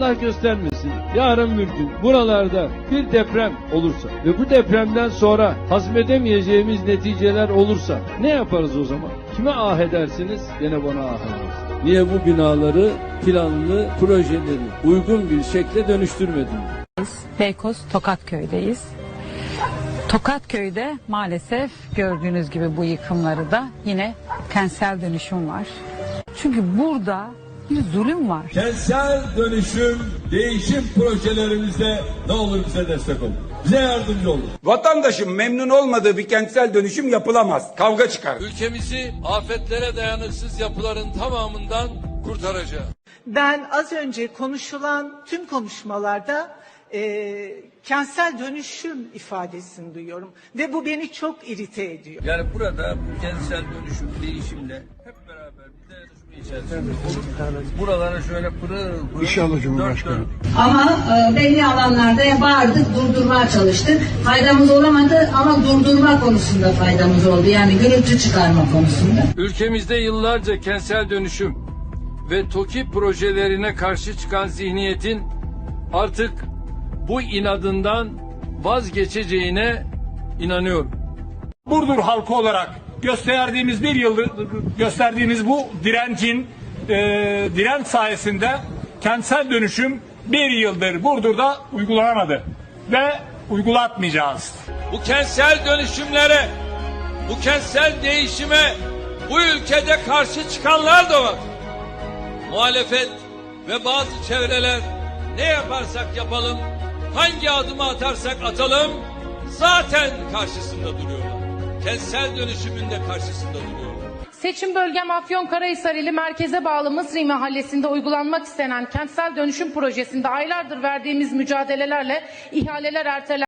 Allah göstermesin. Yarın bir gün buralarda bir deprem olursa ve bu depremden sonra hazmedemeyeceğimiz neticeler olursa ne yaparız o zaman? Kime ah edersiniz? Gene bana ah edersiniz. Niye bu binaları planlı projeleri uygun bir şekle dönüştürmediniz? Beykoz Tokatköy'deyiz. Tokatköy'de maalesef gördüğünüz gibi bu yıkımları da yine kentsel dönüşüm var. Çünkü burada bir zulüm var. Kentsel dönüşüm, değişim projelerimizde ne olur bize destek olun. Bize yardımcı olun. Vatandaşın memnun olmadığı bir kentsel dönüşüm yapılamaz. Kavga çıkar. Ülkemizi afetlere dayanıksız yapıların tamamından kurtaracağız. Ben az önce konuşulan tüm konuşmalarda e, kentsel dönüşüm ifadesini duyuyorum ve bu beni çok irite ediyor. Yani burada bu kentsel dönüşüm değişimle hep beraber bir dayanışma içerisinde olup buralara şöyle pırıl pırıl İnşallah Cumhurbaşkanı. Ama e, belli alanlarda bağırdık, durdurmaya çalıştık. Faydamız olamadı ama durdurma konusunda faydamız oldu. Yani gürültü çıkarma konusunda. Ülkemizde yıllarca kentsel dönüşüm ve TOKİ projelerine karşı çıkan zihniyetin artık bu inadından vazgeçeceğine inanıyorum. Burdur halkı olarak gösterdiğimiz bir yıldır gösterdiğimiz bu direncin e, direnç sayesinde kentsel dönüşüm bir yıldır Burdur'da uygulanamadı ve uygulatmayacağız. Bu kentsel dönüşümlere, bu kentsel değişime bu ülkede karşı çıkanlar da var. Muhalefet ve bazı çevreler ne yaparsak yapalım, hangi adımı atarsak atalım zaten karşısında duruyorlar. Kentsel dönüşümün de karşısında duruyorlar. Seçim bölgem Afyonkarahisar ili merkeze bağlı Mısri mahallesinde uygulanmak istenen kentsel dönüşüm projesinde aylardır verdiğimiz mücadelelerle ihaleler ertelendi.